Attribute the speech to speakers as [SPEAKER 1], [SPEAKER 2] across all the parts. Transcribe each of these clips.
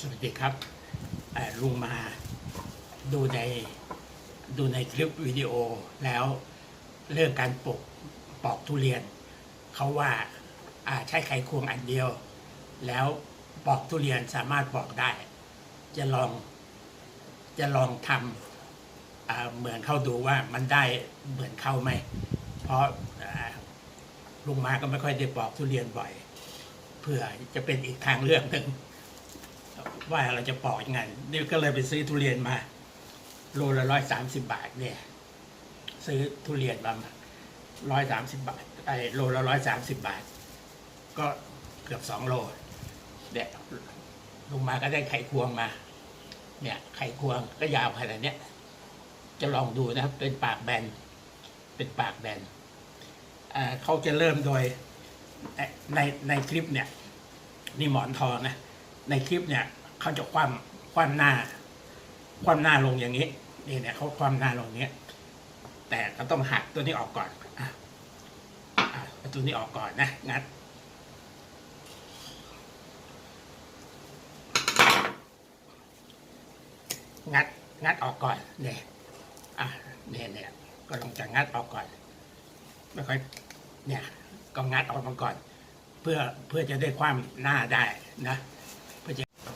[SPEAKER 1] สวัสดีครับลุงมาดูในดูในคลิปวิดีโอแล้วเรื่องการปลูกปอกทุเรียน เขาว่าใช้ไขควงอันเดียว แล้วปอกทุเรียนสามารถปอกได้ จะลองจะลองทำเหมือนเขาดูว่ามันได้เหมือนเขาไหม เพราะลุงมาก็ไม่ค่อยได้ปอกทุเรียนบ่อยเพื่อจะเป็นอีกทางเลือกหนึ่ง ว่าเราจะปอกยังไงนี่ก็เลยไปซื้อทุเรียนมาโลละร้อยสามสิบบาทเนี่ย ซื้อทุเรียนมาร้อยสามสิบบาทไอ้โลละร้อยสามสิบบาท ก็เกือบสองโลเนี่ยลงมาก็ได้ไข่ควงมา เนี่ย ไข่ควงก็ยาวขนาดเนี้ยจะลองดูนะครับ เป็นปากแบน เป็นปากแบนเขาจะเริ่มโดยในในคลิปเนี่ย นี่หมอนทองนะ ในคลิปเนี่ย เขาจะคว่ำคว่ำหน้า คว่ำหน้าลงอย่างนี้นี่เนี่ยเขาคว่ำหน้าลงอย่างนี้แต่ก็ต้องหักตัวนี้ออกก่อนอะตัวนี้ออกก่อนนะงัดงัดงัดออกก่อนเนี่ยอะเนี่ยเนี่ยก็ลองจะงัดออกก่อนไม่ค่อยเนี่ย ก็งัดออกมาก่อน เพื่อเพื่อจะได้ความหน้าได้นะ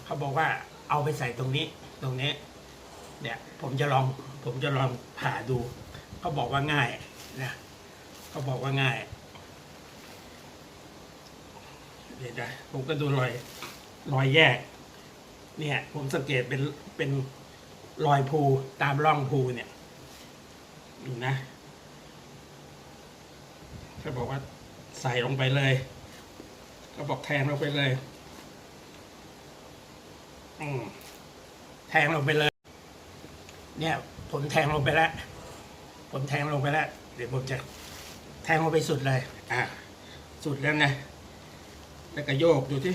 [SPEAKER 1] เขาบอกว่าเอาไปใส่ตรงนี้ตรงนี้ เนี่ยผมจะลองผมจะลองผ่าดูเขาบอกว่าง่ายนะเขาบอกว่าง่ายเดี๋ยวนะผมก็ดูรอยรอยแยก เนี่ย ผมสังเกตเป็นเป็นรอยภูตามร่องภูเนี่ยดูนะเขาบอกว่าใส่ลงไปเลยเขาบอกแทงลงไปเลย อืมแทงลงไปเลย เนี่ย ผมแทงลงไปแล้วผมแทงลงไปแล้วเดี๋ยวผมจะแทงลงไปสุดเลย อะ สุดแล้วนะแล้วก็โยกดูที่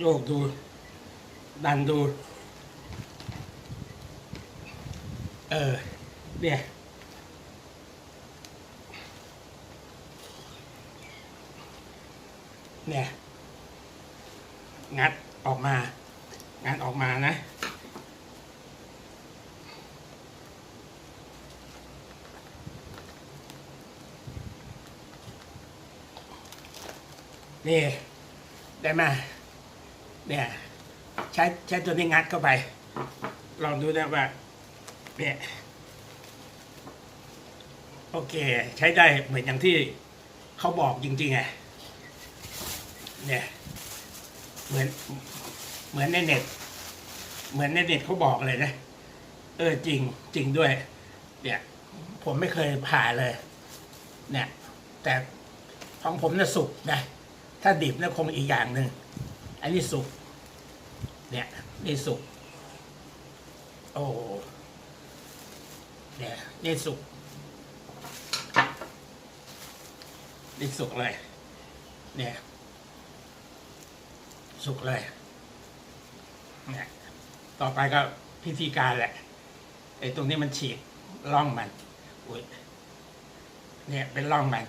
[SPEAKER 1] โยกดู ดันดู เออ เนี่ย เนี่ยงัดออกมา งัดออกมานะ นี่ ได้ไหมเนี่ยใช้ใช้ตัวนี้งัดเข้าไป ลองดูนะว่า เนี่ยโอเค ใช้ได้เหมือนอย่างที่เขาบอกจริงๆไง เนี่ยเหมือนเหมือนในเน็ต เหมือนในเน็ตเขาบอกเลยนะ เออจริงจริงด้วย เนี่ย ผมไม่เคยผ่าเลย เนี่ย แต่ของผมน่ะสุกนะ ถ้าดิบน่ะคงอีกอย่างหนึ่งอันนี้สุก เนี่ยนี่สุก โอ้เนี่ยนี่สุกนี่สุกเลย เนี่ย สุกเลยเนี่ยต่อไปก็พิธีการแหละไอ้ตรงนี้มันฉีกร่องมันอุ้ยเนี่ยเป็นร่องมัน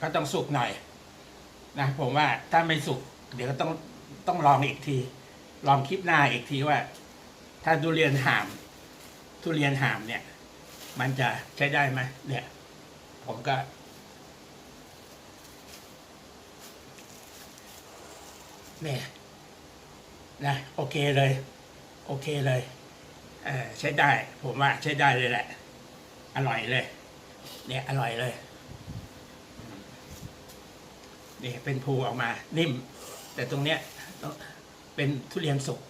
[SPEAKER 1] ก็ต้องสุกหน่อยนะผมว่าถ้าไม่สุกเดี๋ยวก็ต้องต้องลองอีกที ลองคลิปหน้าอีกทีว่า ถ้าทุเรียนหาม ทุเรียนหามเนี่ย มันจะใช้ได้ไหมเนี่ย ผมก็ เนี่ยนะโอเคเลย โอเคเลยเออใช้ได้ ผมว่าใช้ได้เลยแหละ อร่อยเลย เนี่ยอร่อยเลยนี่เป็นภูออกมานิ่ม แต่ตรงเนี้ยเป็นทุเรียนสุก